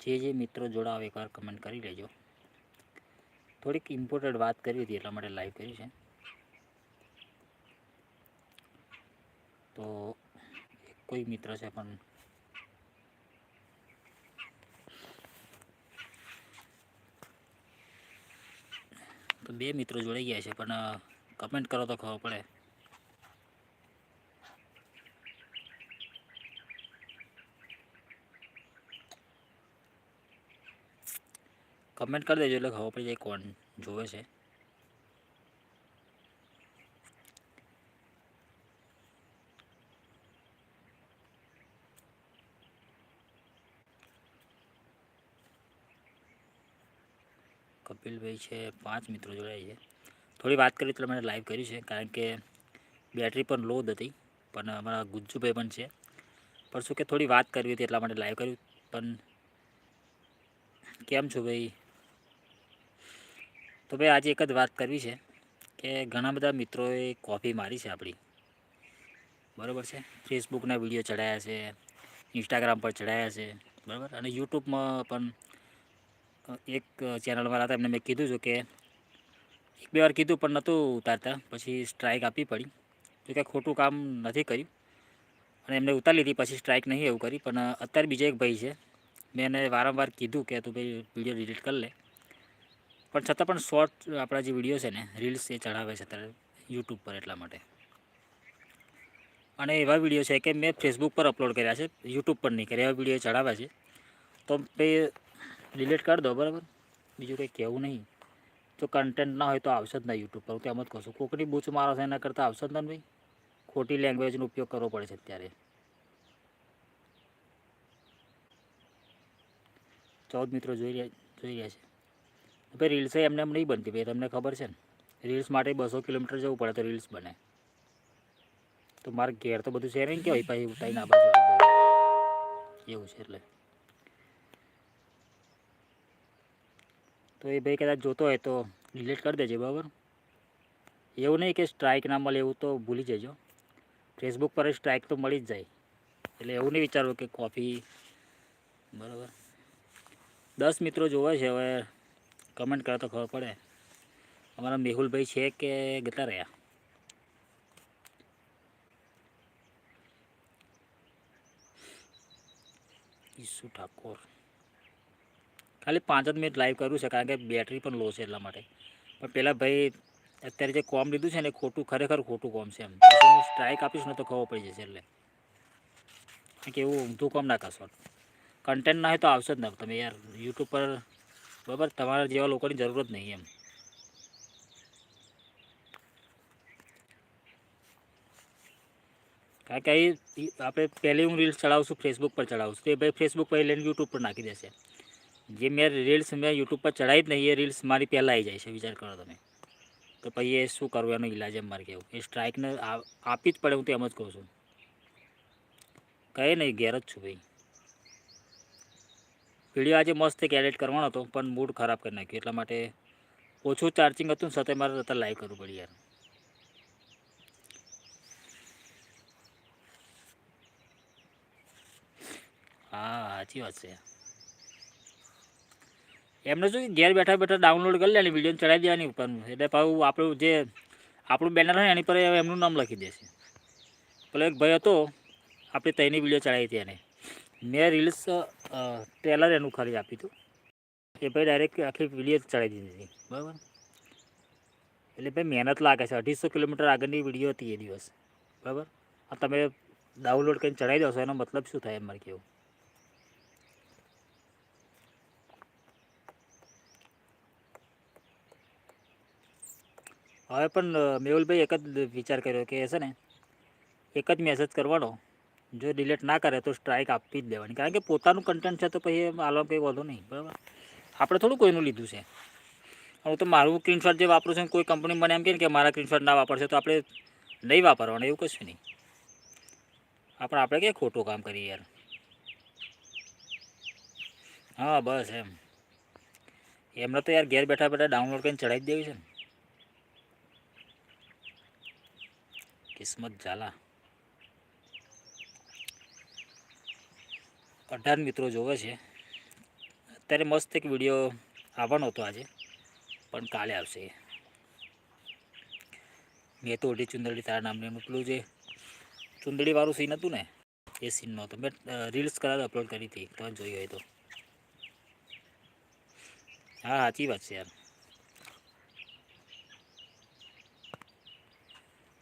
જે જે મિત્રો જોડાવ એકવાર કમેન્ટ કરી લેજો. થોડીક ઇમ્પોર્ટન્ટ વાત કરી હતી, એટલા માટે લાઈવ કરી છે. તો કોઈ મિત્ર છે પણ તો બે મિત્રો જોડાઈ ગયા છે, પણ કમેન્ટ કરો તો ખબર પડે. કમેન્ટ કરી દેજો એટલે ખબર પડી જાય કોણ જોવે છે. કપિલભાઈ છે, પાંચ મિત્રો જોડાય છે. થોડી વાત કરી એટલે મને લાઈવ કર્યું છે, કારણ કે બેટરી પણ લો જ હતી, પણ અમારા ગુજ્જુભાઈ પણ છે. પણ શું કે થોડી વાત કરવી હતી એટલા માટે લાઈવ કર્યું. પણ કેમ છો ભાઈ? તો ભાઈ આજે એક જ વાત કરવી છે કે ઘણા બધા મિત્રોએ કોપી મારી છે આપણી. બરાબર છે? ફેસબુકના વીડિયો ચડાયા છે ઇન્સ્ટાગ્રામ પર ચડાયા છે, બરાબર? અને યુટ્યુબમાં પણ એક ચેનલવાળા હતા, એમને મેં કીધું છું કે એક બે વાર કીધું પણ નહોતું ઉતારતા. પછી સ્ટ્રાઇક આપવી પડી. તો કાંઈ ખોટું કામ નથી કર્યું. અને એમને ઉતારી લીધી, પછી સ્ટ્રાઇક નહીં એવું કરી પણ અત્યારે બીજો એક ભાઈ છે. મેં એને વારંવાર કીધું કે તું ભાઈ વીડિયો ડિલીટ કરી લે. પણ છતાં પણ શોર્ટ આપણા જે વીડિયો છે ને રીલ્સ એ ચડાવે છે અત્યારે યુટ્યુબ પર એટલા માટે. અને એવા વીડિયો છે કે મેં ફેસબુક પર અપલોડ કર્યા છે યુટ્યુબ પર નહીં કર્યા, એવા વીડિયો ચડાવ્યા છે. તો તે ડિલીટ કરી દો, બરાબર? બીજું કંઈ કહેવું નહીં. જો કન્ટેન્ટ ના હોય તો આવશે જ ના યુટ્યુબ પર. હું તો એમ જ કહું છું. કોકની બૂચ મારો છે એના કરતાં આવશે જ ને ભાઈ. ખોટી લેંગ્વેજનો ઉપયોગ કરવો પડે છે અત્યારે. ચૌદ મિત્રો જોઈ રહ્યા જોઈ રહ્યા છે. ભાઈ રીલ્સે એમને એમ નહીં બનતી, ભાઈ તમને ખબર છે ને? રીલ્સ માટે બસો કિલોમીટર જવું પડે તો રીલ્સ બને. તો મારે ઘેર તો બધું શેરિંગ કહેવાય પછી ઉતારીને આ બાજુ એવું છે એટલે. તો એ ભાઈ કદાચ જોતો હોય તો ડિલીટ કરી દેજે, બરાબર? એવું નહીં કે સ્ટ્રાઇક ના મળે, એવું તો ભૂલી જજો. ફેસબુક પર સ્ટ્રાઇક તો મળી જ જાય. એટલે એવું નહીં વિચારવું કે કોફી બરાબર? દસ મિત્રો જોવે છે હવે કમેન્ટ કરે તો ખબર પડે. અમારા મેહુલભાઈ છે કે ગતા રહ્યા? ઈસુ ઠાકોર. ખાલી પાંચ જ મિનિટ લાઈવ કર્યું છે કારણ કે બેટરી પણ લો છે એટલા માટે. પણ પહેલાં ભાઈ અત્યારે જે કોમ લીધું છે ને ખોટું, ખરેખર ખોટું કોમ છે એમ. સ્ટ્રાઇક આપીશ ને તો ખબર પડી જશે એટલે. કે એવું ઊંધું કોમ ના કરશો. કન્ટેન્ટ ના હોય તો આવશે જ ના. તમે યાર યુટ્યુબ પર બરાબર, તમારા જેવા લોકોની જરૂર જ નહીં એમ. કારણ કે આપણે પહેલી હું રીલ્સ ચડાવશું ફેસબુક પર ચડાવશું તો એ ભાઈ ફેસબુક પર લઈને યુટ્યુબ પર નાખી દેશે. જે મેં રીલ્સ મેં યુટ્યુબ પર ચડાવી જ નહીં, એ રીલ્સ મારી પહેલાં આવી જાય છે, વિચાર કરો તમે. તો પછી એ શું કરવું એનો ઈલાજ એમ મારે કહેવું એ સ્ટ્રાઇકને આપી જ પડે, હું તો એમ જ કહું છું. કહે નહીં, ઘેર જ છું ભાઈ. વીડિયો આજે મસ્ત એક એડિટ કરવાનો હતો, પણ મૂડ ખરાબ કરી નાખ્યો. એટલા માટે ઓછું ચાર્જિંગ હતું ને સાથે મારે અત્યારે લાઈવ કરવું પડ્યું યાર. હા, સાચી વાત છે. એમને શું ઘેર બેઠા બેઠા ડાઉનલોડ કરી લેવાની વીડિયો ચડાવી દેવાની ઉપર. એટલે પાછું આપણું જે, આપણું બેનર હોય એની પર એમનું નામ લખી દેશે. પેલો એક ભાઈ હતો, આપણે તઈની વીડિયો ચડાવી હતી એને. મેં રીલ્સ ટ્રેલર એનું ખાલી આપ્યું હતું. એ ભાઈ ડાયરેક્ટ આખી વીડિયો ચડાવી દીધી હતી. બરાબર? એટલે ભાઈ મહેનત લાગે છે. અઢીસો કિલોમીટર આગળની વીડિયો હતી એ દિવસ. બરાબર? આ તમે ડાઉનલોડ કરીને ચડાવી દો છો એનો મતલબ શું થાય એમ કેવું? હવે પણ મેહુલભાઈ એક જ વિચાર કર્યો કે છે ને, એક જ મેસેજ કરવાનો. જો ડિલેટ ના કરે તો સ્ટ્રાઇક આપી જ દેવાની. કારણ કે પોતાનું કન્ટેન્ટ છે તો પછી આલો કંઈ વાંધો નહીં. બરાબર? આપણે થોડું કોઈનું લીધું છે. હું તો મારું સ્ક્રીનશોટ જે વાપરું છું કોઈ કંપની મને એમ કહે કે મારા સ્ક્રીનશોટ ના વાપરશે તો આપણે નહીં વાપરવાનું, એવું કશું નહીં. આપણે આપણે ક્યાં ખોટું કામ કરીએ યાર. હા, બસ એમ. એમને તો યાર ઘેર બેઠા બેઠા ડાઉનલોડ કરીને ચડાવી દેવી છે ને. કિસ્મત ઝાલા. અઢાર મિત્રો જોવે છે. અત્યારે મસ્ત એક વીડિયો આવવાનો હતો આજે, પણ કાલે આવશે. મેં તો ઓઢી ચુંદડી તારા નામની મોકલું જે ચુંદડીવાળું સીન હતું ને, એ સીનનો હતો. મેં રીલ્સ કદાચ અપલોડ કરી હતી. તમે જોઈ હોય તો. હા, સાચી વાત છે યાર.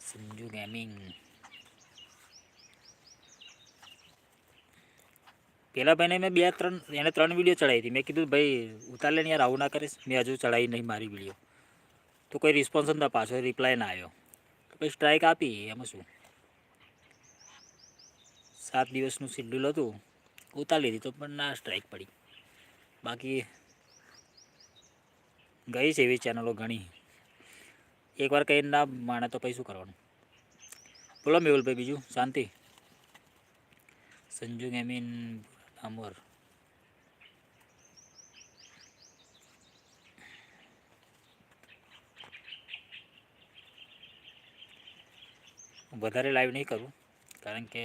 સંજુ ગેમિંગ પેલા ભાઈને મેં બે, ત્રણ, એને ત્રણ વીડિયો ચડાવી હતી. મેં કીધું, ભાઈ ઉતાર યાર, આવું ના કરીશ. મેં હજુ ચડાવી નહીં મારી વીડિયો તો કોઈ રિસ્પોન્સ નતા પાછો રિપ્લાય ના આવ્યો પછી સ્ટ્રાઇક આપી, એમાં શું? સાત દિવસનું શેડ્યુલ હતું. ઉતારી લીધી, તો પણ ના સ્ટ્રાઇક પડી. બાકી ગઈ છે એવી ચેનલો ઘણી. એકવાર કંઈ ના માણે તો શું કરવાનું? બોલો મેહુલભાઈ, બીજું? શાંતિ? સંજુ ગેમિન અમર વધારે લાઈવ નહીં કરું, કારણ કે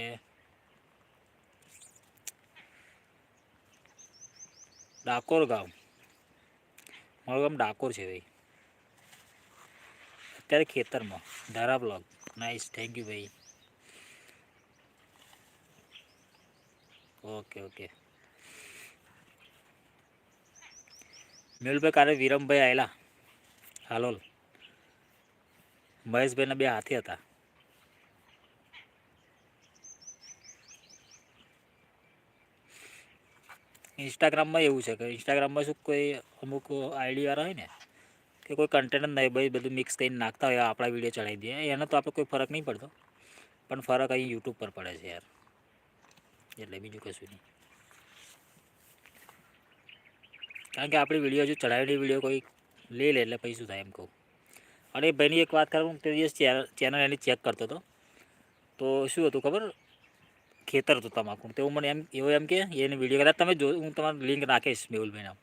ડાકોર ગામ. મારું ગામ ડાકોર છે ભાઈ. અત્યારે ખેતરમાં, Dhara blog. Nice thank you ભાઈ. Okay okay. મેહુલભાઈ, કાલે વિરમભાઈ આવેલા હાલોલ મહેશભાઈના બે હાથી હતા. ઇન્સ્ટાગ્રામમાં એવું છે કે ઇન્સ્ટાગ્રામમાં શું કોઈ અમુક આઈડીવાળા હોય ને, કે કોઈ કન્ટેન્ટ નહીં, ભાઈ, બધું મિક્સ કરીને નાખતા હોય, આપણા વીડિયો ચડાવી દે એનો તો આપણે કોઈ ફરક નહીં પડતો. પણ ફરક અહીં યુટ્યુબ પર પડે છે યાર. એટલે બીજું કશું નહીં કારણ કે આપણી વીડિયો હજુ ચડાવેલી વીડિયો કોઈ લઈ લે એટલે શું થાય એમ કહું. અને ભાઈની એક વાત કરું તે દિવસ ચેનલ એની ચેક કરતો હતો. તો શું હતું ખબર? ખેતર હતું તમાકુ તો મને એમ, એવો એમ કે, એની વીડિયો કદાચ તમે જો, હું તમારું લિંક નાખીશ મેહુલભાઈના.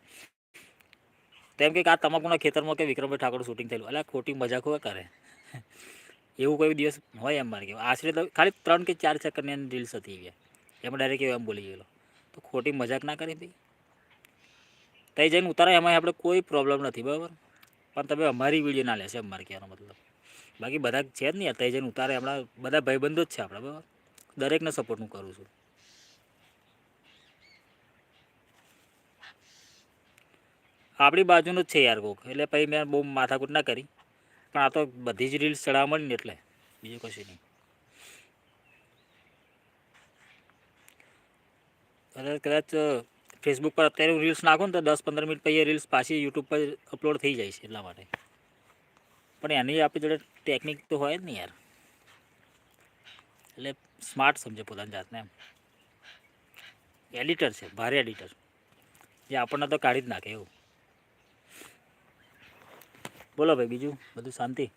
તેમ કે આ તમાકુના ખેતરમાં કે વિક્રમભાઈ ઠાકોર શૂટિંગ થયેલું. એટલે ખોટી મજાક હોય કરે. એવું કોઈ દિવસ હોય એમ મારે કે આશરે તો ખાલી ત્રણ કે ચાર ચક્કરની એની રીલ્સ હતી ગયા એમાં ડાયરેક્ટ એમ બોલી ગયેલો. તો ખોટી મજાક ના કરી હતી? ત્યાં જઈને ઉતારે એમાં આપણે કોઈ પ્રોબ્લેમ નથી, બરાબર? પણ તમે અમારી વીડિયો ના લેશે અમારે કહેવાનો મતલબ. બાકી બધા છે જ નહીં ત્યાં જઈને ઉતારે હમણાં બધા ભાઈબંધો જ છે આપણા, બરાબર? દરેકને સપોર્ટ હું કરું છું. આપણી બાજુનું જ છે યાર કોક, એટલે પછી મેં બહુ માથાકૂટ ના કરી. પણ આ તો બધી જ રીલ્સ ચડાવવા મળી ને એટલે, બીજું કશું નહીં. અને કદાચ ફેસબુક પર અત્યારે હું રીલ્સ નાખું ને તો દસ પંદર મિનિટ પછી રીલ્સ પાછી યુટ્યુબ પર અપલોડ થઈ જાય છે એટલા માટે. પણ એની આપણી જોડે ટેકનિક તો હોય જ નહીં યાર. એટલે સ્માર્ટ સમજે પોતાની જાતને એમ. એડિટર છે, ભારે એડિટર જે આપણને તો કાઢી જ નાખે એવું. બોલો ભાઈ, બીજું બધું શાંતિ?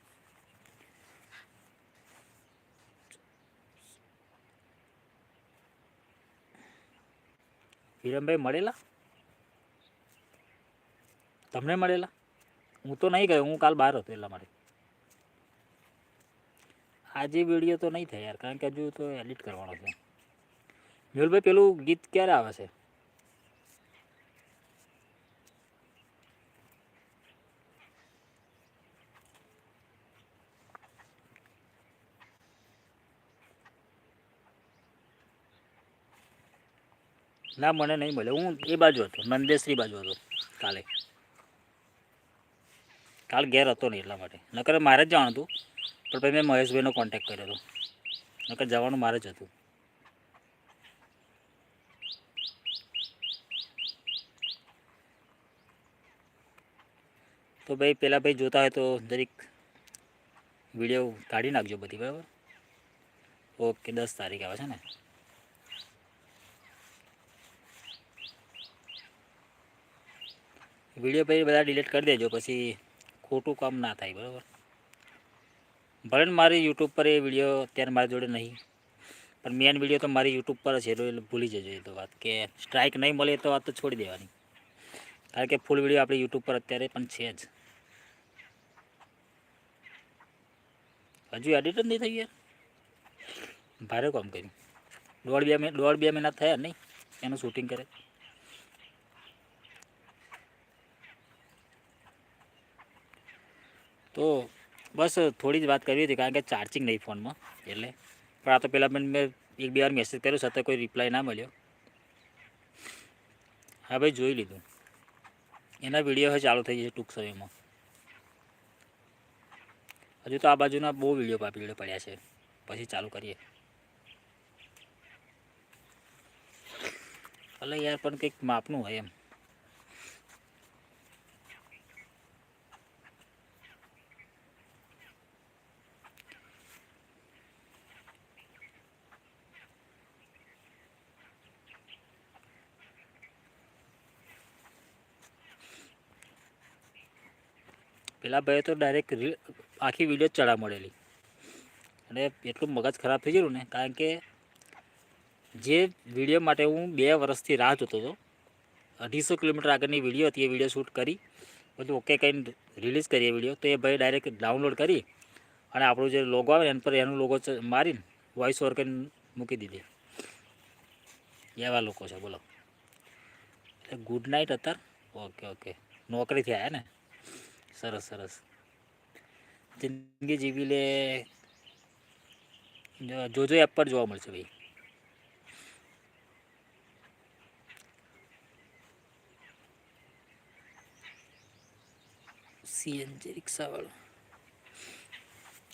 હિરમભાઈ મળેલા? તમને મળેલા? હું તો નહીં ગયો, હું કાલ બહાર હતો એટલા માટે. આજે વીડિયો તો નહીં થાય યાર, કારણ કે હજુ તો એડિટ કરવાનો છે. મેહુલભાઈ, પેલું ગીત ક્યારે આવે છે? ના, મને નહીં મળે. હું એ બાજુ હતો, નંદેશ્રી બાજુ હતો કાલે. કાલ ઘેર હતો નહીં એટલા માટે. નકર મારે જ જવાનું હતું, પણ પછી મેં મહેશભાઈનો કોન્ટેક્ટ કર્યો હતો. નકર જવાનું મારે જ હતું. તો ભાઈ, પેલા ભાઈ જોતા હોય તો દરેક વીડિયો કાઢી નાખજો બધી, બરાબર? ઓકે, દસ તારીખ આવે છે ને? વીડિયો પછી બધા ડિલીટ કરી દેજો પછી ખોટું કામ ના થાય બરાબર ભલે ને મારી યુટ્યુબ પર એ વીડિયો અત્યારે મારી જોડે નહીં પણ મેન વીડિયો તો મારી યુટ્યુબ પર છે એટલે ભૂલી જજો એ તો વાત કે સ્ટ્રાઇક નહીં મળે તો વાત તો છોડી દેવાની કારણ કે ફૂલ વીડિયો આપણી યુટ્યુબ પર અત્યારે પણ છે જ હજુ એડિટ જ નહીં થઈ યાર ભારે કામ કર્યું દોઢ બે મહિના દોઢ બે મહિના થયા નહીં એનું શૂટિંગ કરે તો બસ થોડી જ વાત કરવી હતી કારણ કે ચાર્જિંગ નહીં ફોનમાં, એટલે. પણ આ તો પહેલાં મેં મેં એક બે વાર મેસેજ કર્યો, છતાં કોઈ રિપ્લાય ના મળ્યો. હા ભાઈ, જોઈ લીધું. એના વીડિયો હવે ચાલુ થઈ જશે ટૂંક સમયમાં. હજુ તો આ બાજુના બહુ વીડિયો વીડિયો પડ્યા છે. પછી ચાલુ કરીએ. એટલે યાર, પણ કંઈક માપનું હોય એમ. પેલા ભાઈએ તો ડાયરેક્ટ રીલ આખી વીડિયો ચડા મળેલી. અને એટલું મગજ ખરાબ થઈ ગયું ને, કારણ કે જે વીડિયો માટે હું બે વર્ષથી રાહ જોતો હતો, અઢીસો કિલોમીટર આગળની વીડિયો હતી, એ વીડિયો શૂટ કરી, બધું ઓકે કરીને રિલીઝ કરીએ વીડિયો તો એ ભાઈ ડાયરેક્ટ ડાઉનલોડ કરી અને આપણું જે લોગો આવે એના પર એનું લોગો મારીને વોઇસ ઓવર કરીને મૂકી દીધી. એવા લોકો છે બોલો. એટલે ગુડ નાઇટ અત્યારે. ઓકે ઓકે નોકરીથી આવ્યા ને? સરસ સરસ. જિંદગી જીવી લે. જોજો એપ પર જોવા મળશે ભાઈ. સીએનજી રિક્ષાવાળો.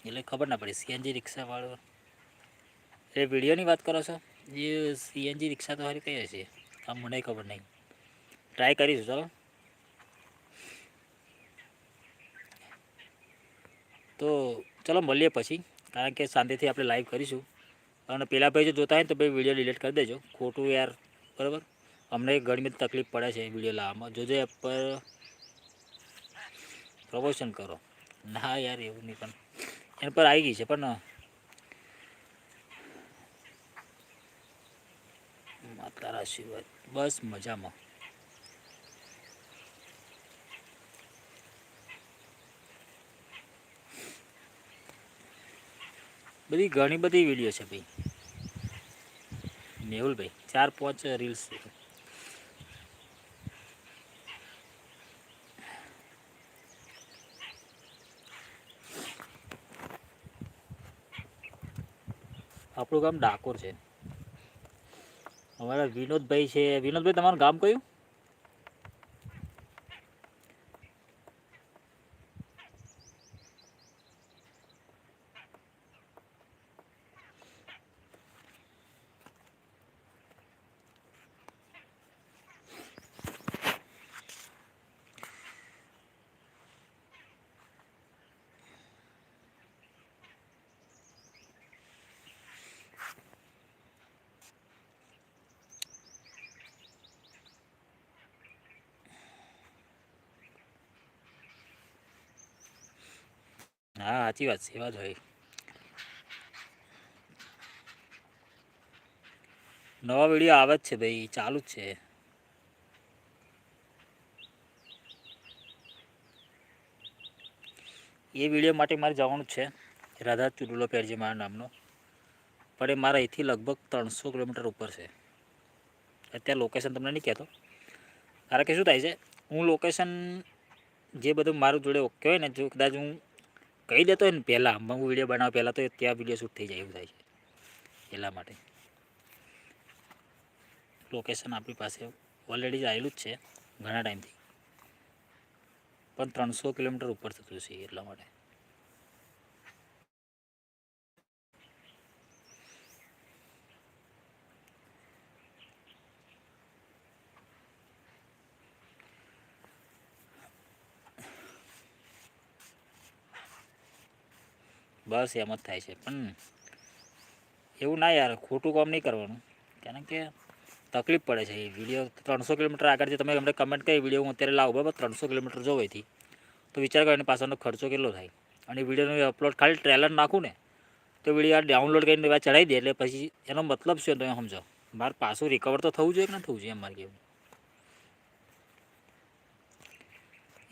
એટલે ખબર ના પડી, સીએનજી રિક્ષાવાળો. એ વિડીયોની વાત કરો છો? જે સીએનજી રિક્ષા તો હારી કઈ હશે? આમ મને ખબર નહીં. ટ્રાય કરીશું, ચાલો. તો ચલો મળીએ પછી. કારણ કે શાંતિથી આપણે લાઈવ કરીશું. અને પેલા ભાઈ જો જોતા હોય તો ભાઈ વીડિયો ડિલીટ કરી દેજો. ખોટું યાર. બરાબર? અમને ઘણી બધી તકલીફ પડે છે વીડિયો લાવવામાં. જોજો એપ પર પ્રમોશન કરો. ના યાર, એવું નહીં પણ. એના પર આવી ગઈ છે પણ માતારા આશીર્વાદ બસ મજામાં. બધી ઘણી બધી વીડિયો છે ભાઈ. મેહુલભાઈ ચાર પાંચ રીલ્સ છે. આપણું ગામ ડાકોર છે. અમારા વિનોદભાઈ છે. વિનોદભાઈ, તમારું ગામ કયું? હા, સાચી વાત છે એવા જ હોય. નવા વીડિયો આવે જ છે ભાઈ, ચાલુ જ છે. એ વીડિયો માટે મારે જવાનું છે, રાધા ચુડુલો પહેરજે મારા નામનો. પણ એ મારા અહીંથી લગભગ ત્રણસો કિલોમીટર ઉપર છે. અત્યારે લોકેશન તમને નહીં કહેતો. કારણ કે શું થાય છે, હું લોકેશન જે બધું મારું જોડે ઓકે હોય ને, જો કદાચ હું કહી દેતો હોય ને, પહેલાં હું વીડિયો બનાવ, પહેલાં તો ત્યાં વીડિયો શૂટ થઈ જાય, એવું થાય છે. એટલા માટે. લોકેશન આપણી પાસે ઓલરેડી આવેલું જ છે, ઘણા ટાઈમથી પણ ત્રણસો કિલોમીટર ઉપર થતું છે એટલા માટે. બસ એમ જ થાય છે. પણ એવું ના યાર, ખોટું કામ નહીં કરવાનું. કારણ કે તકલીફ પડે છે. એ વીડિયો ત્રણસો કિલોમીટર આગળ જે તમે અમને કમેન્ટ કરી વીડિયો હું અત્યારે લાવું, બરાબર? ત્રણસો કિલોમીટર જોવાથી તો વિચાર કરો, એની પાછળનો ખર્ચો કેટલો થાય. અને વિડીયોનો અપલોડ ખાલી ટ્રેલર નાખું ને, તો વીડિયો ડાઉનલોડ કરીને ચડાવી દે. એટલે પછી એનો મતલબ શું તમે સમજો. મારે પાછું રિકવર તો થવું જોઈએ કે ના થવું જોઈએ એમ મારે કેવું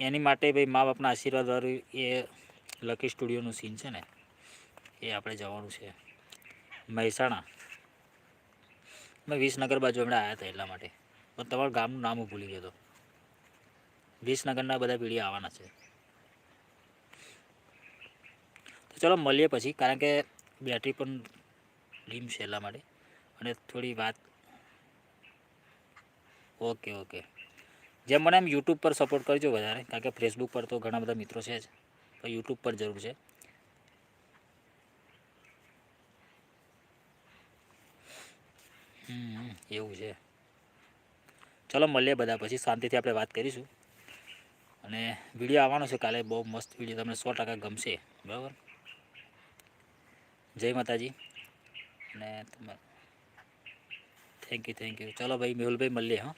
એની માટે ભાઈ મા બાપના આશીર્વાદવાળું એ લકી સ્ટુડિયોનું સીન છે ને. એ આપણે જવાનું છે. મહેસાણા. મેં વિસનગર બાજુ હમણાં આવ્યા હતા એટલા માટે. પણ તમારું ગામનું નામ હું ભૂલી ગયો હતો વિસનગરના બધા પીઢી આવવાના છે. તો ચલો મળીએ પછી, કારણ કે બેટરી પણ ડીમ છે એટલા માટે. અને થોડી વાત ઓકે ઓકે. જેમ મને એમ યુટ્યુબ પર સપોર્ટ કરજો વધારે, કારણ કે ફેસબુક પર તો ઘણા બધા મિત્રો છે જ. પણ યુટ્યુબ પર જરૂર છે. એવું છે. ચલો, મળીએ બધા પછી. શાંતિથી આપણે વાત કરીશું. અને વીડિયો આવવાનો છે કાલે. બહુ મસ્ત વીડિયો તમને સો ટકા ગમશે. બરાબર? જય માતાજી. અને તમારે થેન્ક યુ થેન્ક યુ ચલો ભાઈ, મેહુલભાઈ, મળીએ, હા.